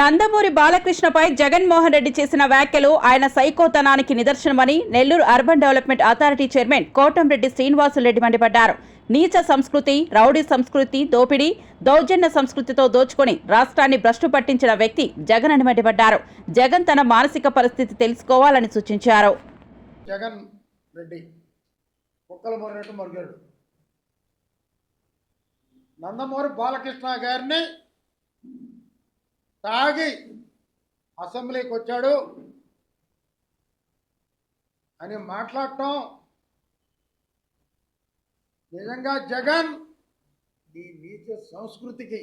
నందమూరి బాలకృష్ణపై జగన్మోహన్ రెడ్డి చేసిన వ్యాఖ్యలు ఆయన సైకోతనానికి నిదర్శనమని Nellore urban development authority chairman Kotamreddy Srinivasulareddy మండిపడ్డారు. నీచ సంస్కృతి రౌడీ సంస్కృతి దోపిడీ దౌర్జన్య సంస్కృతితో దోచుకొని రాష్ట్రాన్ని భ్రష్టు పట్టించిన వ్యక్తి జగన్ అని మండిపడ్డారు. జగన్ తన మానసిక పరిస్థితి తెలుసుకోవాలని సూచించారు. జగన్ రెడ్డి నందమూరి బాలకృష్ణ గారిని తాగి అసెంబ్లీకి వచ్చాడు అని మాట్లాడటం నిజంగా జగన్ నీ నీచ సంస్కృతికి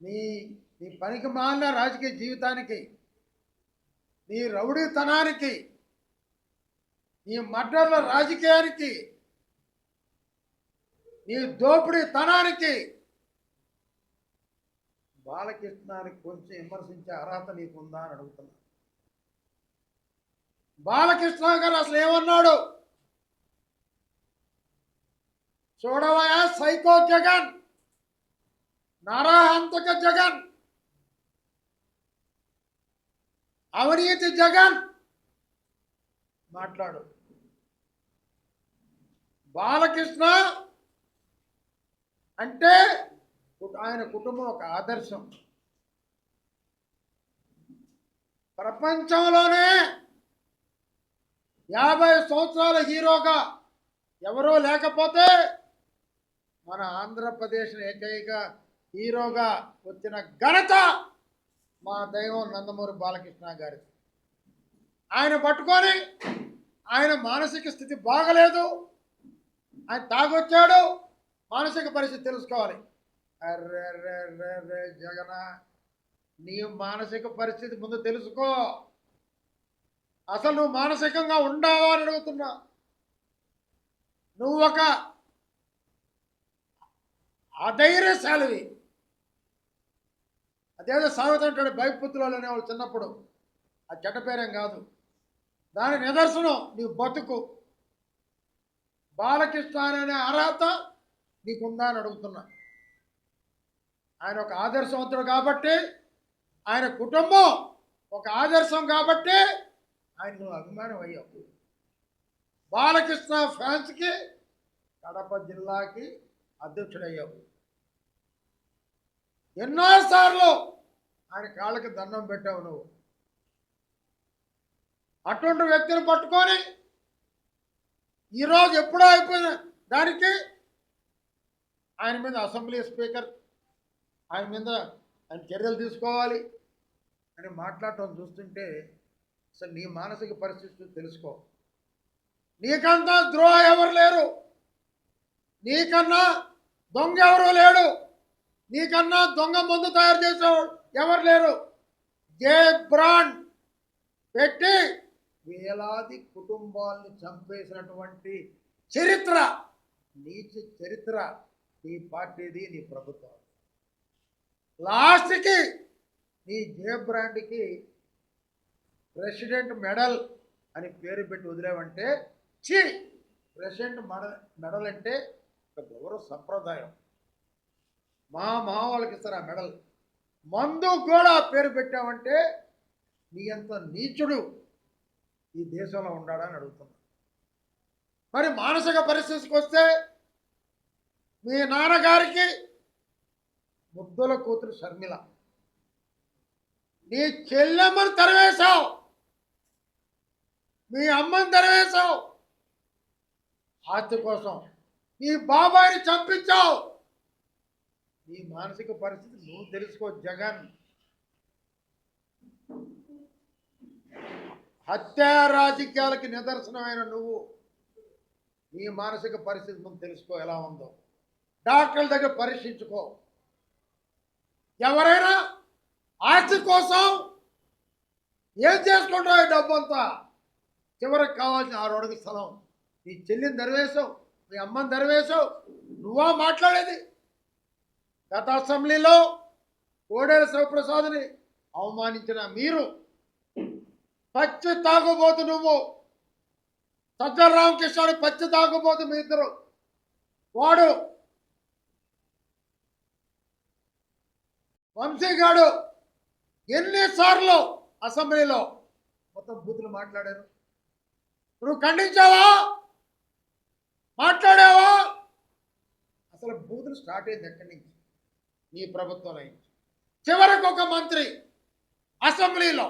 నీ నీ పనికి మాలిన రాజకీయ జీవితానికి నీ రౌడీతనానికి నీ మడ్డర్ల రాజకీయానికి నీ దోపిడీతనానికి బాలకృష్ణానికి కొంచెం విమర్శించే అర్హత నీకుందా అని అడుగుతున్నా. బాలకృష్ణ గారు అసలు ఏమన్నాడు? చూడవయా సైకో జగన్ నరహంతక జగన్ అవినీతి జగన్ మాట్లాడు. బాలకృష్ణ అంటే ఆయన కుటుంబం ఒక ఆదర్శం. ప్రపంచంలోనే యాభై సంవత్సరాల హీరోగా ఎవరూ లేకపోతే మన ఆంధ్రప్రదేశ్ ఏకైక హీరోగా వచ్చిన ఘనత మా దైవం నందమూరి బాలకృష్ణ గారి. ఆయన పట్టుకొని ఆయన మానసిక స్థితి బాగలేదు. ఆయన తాగొచ్చాడు. మానసిక పరిస్థితి తెలుసుకోవాలి. అర్రే అర్రే జగన నీ మానసిక పరిస్థితి ముందు తెలుసుకో. అసలు నువ్వు మానసికంగా ఉండావా అని అడుగుతున్నా. నువ్వు ఒక అధైర్యశాలివి. అదేదో సాగుతుంటాడు బైపుత్రులు అనేవాళ్ళు చిన్నప్పుడు. ఆ చెడ్డ కాదు. దాని నిదర్శనం నీ బతుకు. బాలకృష్ణ అనే అర్హత నీకుందా అని అడుగుతున్నా. ఆయన ఒక ఆదర్శవంతుడు కాబట్టి ఆయన కుటుంబం ఒక ఆదర్శం కాబట్టి ఆయన నువ్వు అభిమానం అయ్యావు. బాలకృష్ణ ఫ్యాన్స్కి కడప జిల్లాకి అధ్యక్షుడయ్యావు. ఎన్నోసార్లు ఆయన కాళ్ళకి దండం పెట్టావు నువ్వు. అటువంటి వ్యక్తిని పట్టుకొని ఈరోజు ఎప్పుడో అయిపోయిన దానికి ఆయన మీద అసెంబ్లీ స్పీకర్ ఆయన మీద ఆయన చర్యలు తీసుకోవాలి అని మాట్లాడటం చూస్తుంటే అసలు నీ మానసిక పరిస్థితి తెలుసుకో. నీకంతా ద్రోహ ఎవరు లేరు? నీకన్నా దొంగ ఎవరు లేడు? నీకన్నా దొంగ మందు తయారు చేసేవాడు ఎవరు లేరు? జే బ్రాండ్ పెట్టి వేలాది కుటుంబాలను చంపేసినటువంటి చరిత్ర నీచ చరిత్ర నీ పార్టీది నీ ప్రభుత్వం. లాస్ట్కి నీ జే బ్రాండ్కి ప్రెసిడెంట్ మెడల్ అని పేరు పెట్టి వదిలేవంటే చి ప్రెసిడెంట్ మెడల్ మెడల్ అంటే ఒక గౌరవ సంప్రదాయం. మా మామూలకి ఇస్తారు ఆ మెడల్. మందు కూడా పేరు పెట్టామంటే నీ అంత నీచుడు ఈ దేశంలో ఉండాడని అడుగుతున్నా. మరి మానసిక పరిస్థితికి వస్తే మీ నాన్నగారికి ముద్దుల కూతురు షర్మిల. నీ చెల్లెమ్మను తరివేశావు. మీ అమ్మని తరివేశావు. ఆస్తి కోసం నీ బాబాయిని చంపించావు. నీ మానసిక పరిస్థితి నువ్వు తెలుసుకో జగన్. హత్యా రాజకీయాలకి నిదర్శనమైన నువ్వు. నీ మానసిక పరిస్థితి నువ్వు తెలుసుకో ఎలా ఉందో. డాక్టర్ల దగ్గర పరీక్షించుకో. ఎవరైనా ఆస్తి కోసం ఏం చేసుకుంటావు డబ్బు అంతా చివరికి కావాల్సిన ఆరు అడుగు స్థలం. నీ చెల్లిని దరివేశావు మీ అమ్మని దరివేశావు నువ్వా మాట్లాడేది? గత అసెంబ్లీలో కోడేల శివప్రసాద్ని అవమానించిన మీరు పచ్చి తాగుబోతు నువ్వు. సజ్జల రామకృష్ణుడు పచ్చి తాగుబోతు మీ ఇద్దరు. వాడు వంశీగాడు ఎన్నిసార్లు అసెంబ్లీలో మొత్తం బూతులు మాట్లాడారు. నువ్వు ఖండించావా? మాట్లాడావా? అసలు బూతులు స్టార్ట్ అయింది ఎక్కడి నుంచి? నీ ప్రభుత్వంలో చివరికి ఒక మంత్రి అసెంబ్లీలో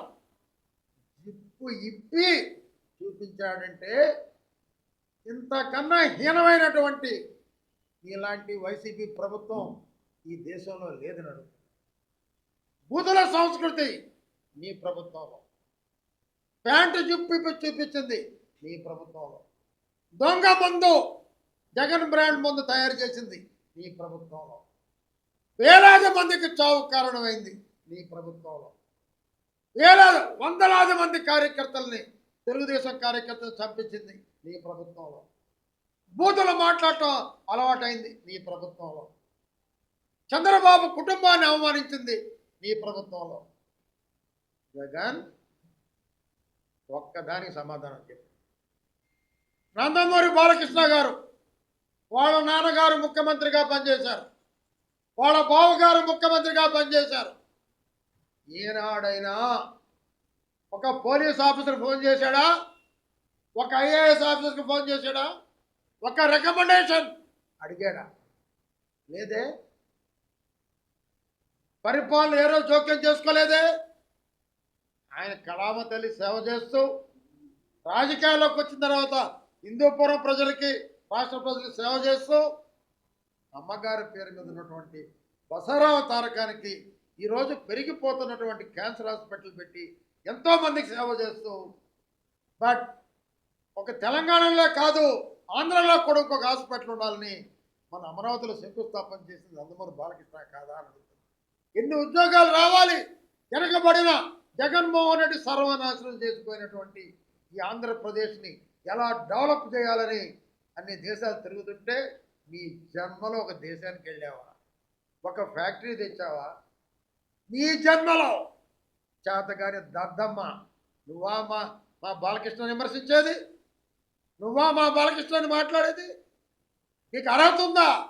ఇప్పు ఇప్పి చూపించాడంటే ఇంతకన్నా హీనమైనటువంటి ఇలాంటి వైసీపీ ప్రభుత్వం ఈ దేశంలో లేదని అడుగుతుంది బూతుల సంస్కృతి. నీ ప్రభుత్వంలో. ప్యాంటు జిప్పు చూపించింది నీ ప్రభుత్వంలో. దొంగ మందు జగన్ బ్రాండ్ మందు తయారు చేసింది నీ ప్రభుత్వంలో. వేలాది మందికి చావు కారణమైంది నీ ప్రభుత్వంలో. వేలాది వందలాది మంది కార్యకర్తల్ని తెలుగుదేశం కార్యకర్తలు చంపించింది నీ ప్రభుత్వంలో. బూతులు మాట్లాడటం అలవాటైంది నీ ప్రభుత్వంలో. చంద్రబాబు కుటుంబాన్ని అవమానించింది నీ ప్రభుత్వంలో. జగన్ ఒక్కదానికి సమాధానం చెప్పి నందమూరి బాలకృష్ణ గారు వాళ్ళ నాన్నగారు ముఖ్యమంత్రిగా పనిచేశారు. వాళ్ళ బావగారు ముఖ్యమంత్రిగా పనిచేశారు. ఈనాడైనా ఒక పోలీస్ ఆఫీసర్ ఫోన్ చేశాడా? ఒక ఐఏఎస్ ఆఫీసర్కి ఫోన్ చేశాడా? ఒక రికమెండేషన్ అడిగాడా? లేదే పరిపాలన ఏ రోజు జోక్యం చేసుకోలేదే? ఆయన కళామ తల్లి సేవ చేస్తూ రాజకీయాల్లోకి వచ్చిన తర్వాత హిందూపురం ప్రజలకి రాష్ట్ర ప్రజలకు సేవ చేస్తూ అమ్మగారి పేరు మీద ఉన్నటువంటి బసరావ తారకానికి ఈరోజు పెరిగిపోతున్నటువంటి క్యాన్సర్ హాస్పిటల్ పెట్టి ఎంతోమందికి సేవ చేస్తూ బట్ ఒక తెలంగాణలో కాదు ఆంధ్రలో కూడా ఇంకొక హాస్పిటల్ ఉండాలని మన అమరావతిలో శంకుస్థాపన చేసింది అందమూరు బాలకృష్ణ కాదా అని అడుగుతుంది ఎన్ని ఉద్యోగాలు రావాలి? వెనకబడిన జగన్మోహన్ రెడ్డి సర్వనాశనం చేసిపోయినటువంటి ఈ ఆంధ్రప్రదేశ్ని ఎలా డెవలప్ చేయాలని అన్ని దేశాలు తిరుగుతుంటే నీ జన్మలో ఒక దేశానికి వెళ్ళావా? ఒక ఫ్యాక్టరీ తెచ్చావా? నీ జన్మలో చేతగాని దద్దమ్మ నువ్వా మా మా బాలకృష్ణ విమర్శించేది? నువ్వా మా బాలకృష్ణని మాట్లాడేది? నీకు అర్హత ఉందా?